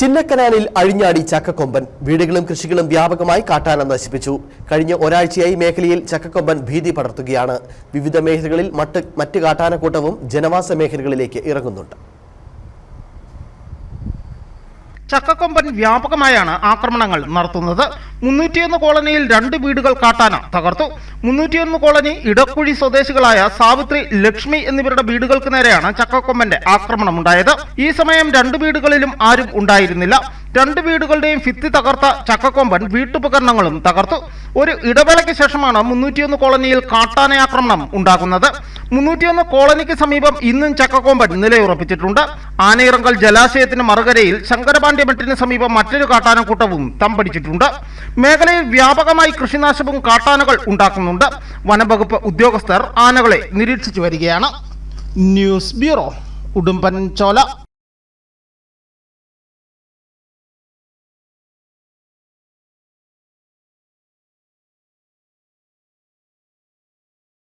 ചിന്നക്കനാലിൽ അഴിഞ്ഞാടി ചക്കക്കൊമ്പൻ. വീടുകളും കൃഷികളും വ്യാപകമായി കാട്ടാന നശിപ്പിച്ചു. കഴിഞ്ഞ ഒരാഴ്ചയായി മേഖലയിൽ ചക്കക്കൊമ്പൻ ഭീതി പടർത്തുകയാണ്. വിവിധ മേഖലകളിൽ മറ്റ് മറ്റ് കാട്ടാനക്കൂട്ടവും ജനവാസ മേഖലകളിലേക്ക് ഇറങ്ങുന്നുണ്ട്. ചക്കക്കൊമ്പൻ വ്യാപകമായാണ് ആക്രമണങ്ങൾ നടത്തുന്നത്. മുന്നൂറ്റിയൊന്ന് കോളനിയിൽ രണ്ട് വീടുകൾ കാട്ടാന തകർത്തു. മുന്നൂറ്റിയൊന്ന് കോളനി ഇടക്കുഴി സ്വദേശികളായ സാവിത്രി ലക്ഷ്മി എന്നിവരുടെ വീടുകൾക്ക് നേരെയാണ് ചക്കക്കൊമ്പന്റെ ആക്രമണം ഉണ്ടായത് ഈ സമയം രണ്ട് വീടുകളിലും ആരും ഉണ്ടായിരുന്നില്ല. രണ്ട് വീടുകളുടെയും ഭിത്തി തകർത്ത ചക്കക്കൊമ്പൻ വീട്ടുപകരണങ്ങളും തകർത്തു. ഒരു ഇടവേളയ്ക്ക് ശേഷമാണ് മുന്നൂറ്റിയൊന്ന് കോളനിയിൽ കാട്ടാന ആക്രമണം ഉണ്ടാകുന്നത്. മുന്നൂറ്റിയൊന്ന് കോളനിക്ക് സമീപം ഇന്നും ചക്കക്കൊമ്പൻ നിലയുറപ്പിച്ചിട്ടുണ്ട്. ആനയിറങ്കൽ ജലാശയത്തിന് മറുകരയിൽ ശങ്കരപാണ്ഡ്യമെട്ടിന് സമീപം മറ്റൊരു കാട്ടാനക്കൂട്ടവും തമ്പടിച്ചിട്ടുണ്ട്. മേഖലയിൽ വ്യാപകമായി കൃഷിനാശവും കാട്ടാനകൾ ഉണ്ടാക്കുന്നുണ്ട്. വനംവകുപ്പ് ഉദ്യോഗസ്ഥർ ആനകളെ നിരീക്ഷിച്ചു വരികയാണ്. ന്യൂസ് ബ്യൂറോ ഉടുമ്പൻ ചോല